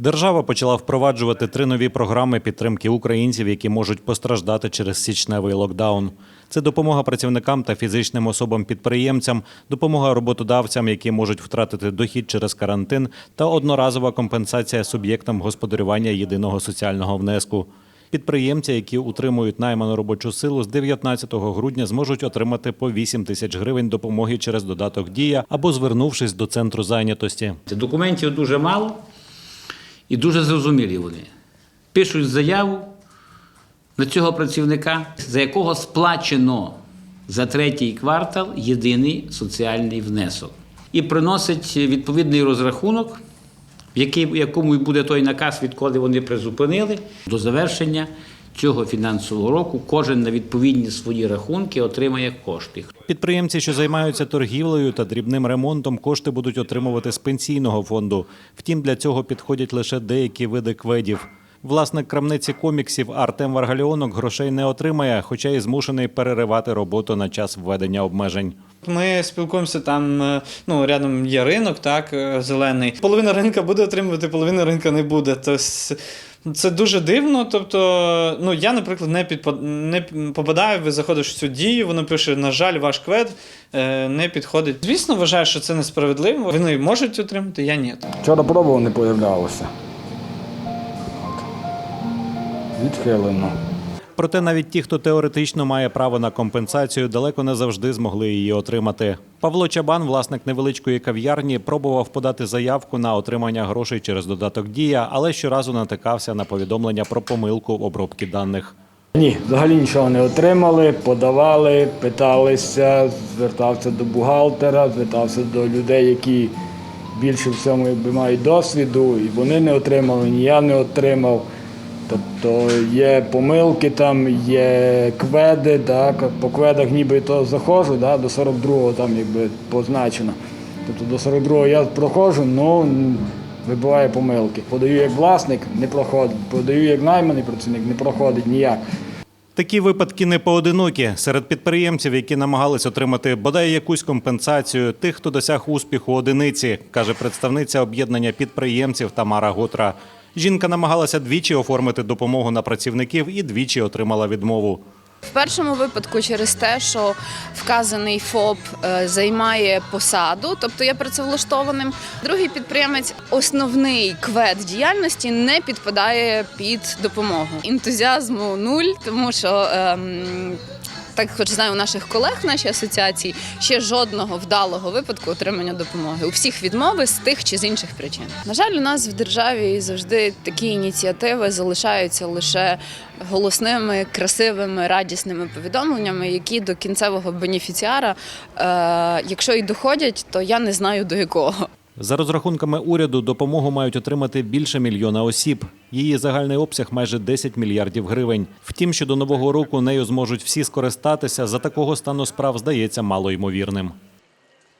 Держава почала впроваджувати три нові програми підтримки українців, які можуть постраждати через січневий локдаун. Це допомога працівникам та фізичним особам-підприємцям, допомога роботодавцям, які можуть втратити дохід через карантин, та одноразова компенсація суб'єктам господарювання єдиного соціального внеску. Підприємці, які утримують найману робочу силу, з 19 грудня зможуть отримати по 8 тисяч гривень допомоги через додаток Дія або звернувшись до центру зайнятості. Документів дуже мало і дуже зрозумілі вони. Пишуть заяву на цього працівника, за якого сплачено за третій квартал єдиний соціальний внесок. І приносить відповідний розрахунок, в якому буде той наказ, відколи вони призупинили. До завершення цього фінансового року кожен на відповідні свої рахунки отримає кошти. Підприємці, що займаються торгівлею та дрібним ремонтом, кошти будуть отримувати з пенсійного фонду. Втім, для цього підходять лише деякі види кведів. Власник крамниці коміксів Артем Варгаліонок грошей не отримає, хоча й змушений переривати роботу на час введення обмежень. Ми спілкуємося там. е, Ну рядом є ринок, так е, зелений. Половина ринка буде отримувати, половина ринка не буде. Тобто це дуже дивно. Тобто, ну я, наприклад, не підпад... не попадаю, ви заходиш в цю дію, воно пише: на жаль, ваш квет е, не підходить. Звісно, вважаю, що це несправедливо. Вони можуть отримати, я ні. Вчора пробував, не появлялося. Відхилено. Проте навіть ті, хто теоретично має право на компенсацію, далеко не завжди змогли її отримати. Павло Чабан, власник невеличкої кав'ярні, пробував подати заявку на отримання грошей через додаток Дія, але щоразу натикався на повідомлення про помилку в обробці даних. Ні, взагалі нічого не отримали, подавали, питалися, звертався до бухгалтера, звертався до людей, які більше в цьому якби, мають досвіду, і вони не отримали, ні я не отримав. Тобто є помилки, там є кведи, так, по кведах ніби то заходжу, да, до 42-го там якби позначено. Тобто до 42-го я проходжу, але вибиває помилки. Подаю як власник, не проходить. Подаю як найманий працівник, не проходить ніяк. Такі випадки не поодинокі. Серед підприємців, які намагались отримати бодай якусь компенсацію, тих, хто досяг успіху одиниці, каже представниця об'єднання підприємців Тамара Готра. Жінка намагалася двічі оформити допомогу на працівників і двічі отримала відмову. В першому випадку через те, що вказаний ФОП е, займає посаду, тобто є працевлаштованим. Другий підприємець, основний квет діяльності не підпадає під допомогу. Ентузіазму нуль, тому що. Ем, так, хоч знаю, у наших колег нашій асоціації ще жодного вдалого випадку отримання допомоги. У всіх відмови з тих чи з інших причин. На жаль, у нас в державі завжди такі ініціативи залишаються лише голосними, красивими, радісними повідомленнями, які до кінцевого бенефіціара, е, якщо і доходять, то я не знаю до якого. За розрахунками уряду, допомогу мають отримати більше мільйона осіб. Її загальний обсяг майже 10 мільярдів гривень. Втім, що до нового року нею зможуть всі скористатися. За такого стану справ здається малоймовірним.